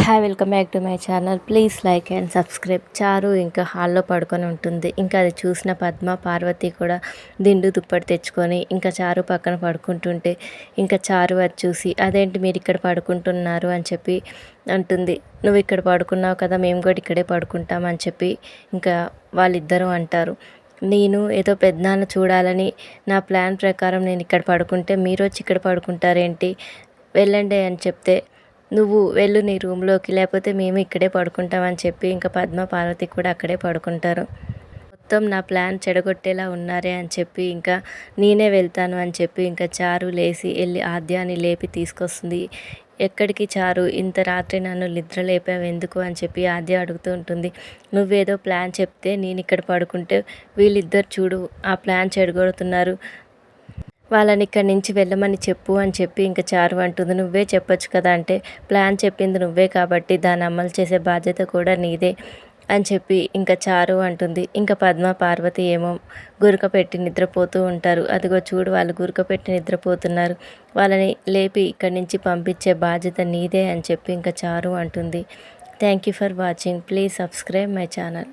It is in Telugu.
Hi welcome back to my channel please like and subscribe Charu ఇంకా హాల్లో పడుకొని ఉంటుంది. ఇంకా అది చూసిన పద్మ పార్వతి కూడా దిండు దుప్పటి తెచ్చుకొని ఇంకా చారు పక్కన పడుకుంటుంటే ఇంకా చారు అది చూసి అదేంటి మీరు ఇక్కడ పడుకుంటున్నారు? అని చెప్పి అంటుంది. నువ్వు ఇక్కడ పడుకున్నావు కదా మేము కూడా ఇక్కడే పడుకుంటాం అని చెప్పి ఇంకా వాళ్ళిద్దరూ అంటారు. నేను ఏదో పెద్దనాన్న చూడాలని నా ప్లాన్ ప్రకారం నేను ఇక్కడ పడుకుంటే మీరు వచ్చి ఇక్కడ పడుకుంటారేంటి? వెళ్ళండి అని చెప్తే నువ్వు వెళ్ళు నీ రూమ్లోకి లేకపోతే మేము ఇక్కడే పడుకుంటామని చెప్పి ఇంకా పద్మ పార్వతి కూడా అక్కడే పడుకుంటారు. మొత్తం నా ప్లాన్ చెడగొట్టేలా ఉన్నారే అని చెప్పి ఇంకా నేనే వెళ్తాను అని చెప్పి ఇంకా చారు లేచి వెళ్ళి ఆద్యాన్ని లేపి తీసుకొస్తుంది. ఎక్కడికి చారు? ఇంత రాత్రి నన్ను నిద్ర లేపావు ఎందుకు అని చెప్పి ఆద్య అడుగుతూ ఉంటుంది. నువ్వేదో ప్లాన్ చెప్తే నేను ఇక్కడ పడుకుంటే వీళ్ళిద్దరు చూడు ఆ ప్లాన్ చెడగొడుతున్నారు. వాళ్ళని ఇక్కడి నుంచి వెళ్ళమని చెప్పు అని చెప్పి ఇంకా చారు అంటుంది. నువ్వే చెప్పొచ్చు కదా అంటే ప్లాన్ చెప్పింది నువ్వే కాబట్టి దాన్ని అమలు చేసే బాధ్యత కూడా నీదే అని చెప్పి ఇంకా చారు అంటుంది. ఇంకా పద్మ పార్వతి ఏమో గురక పెట్టి నిద్రపోతూ ఉంటారు. అదిగో చూడు వాళ్ళు గురక పెట్టి నిద్రపోతున్నారు. వాళ్ళని లేపి ఇక్కడి నుంచి పంపించే బాధ్యత నీదే అని చెప్పి ఇంకా చారు అంటుంది. Thank you for watching please subscribe my channel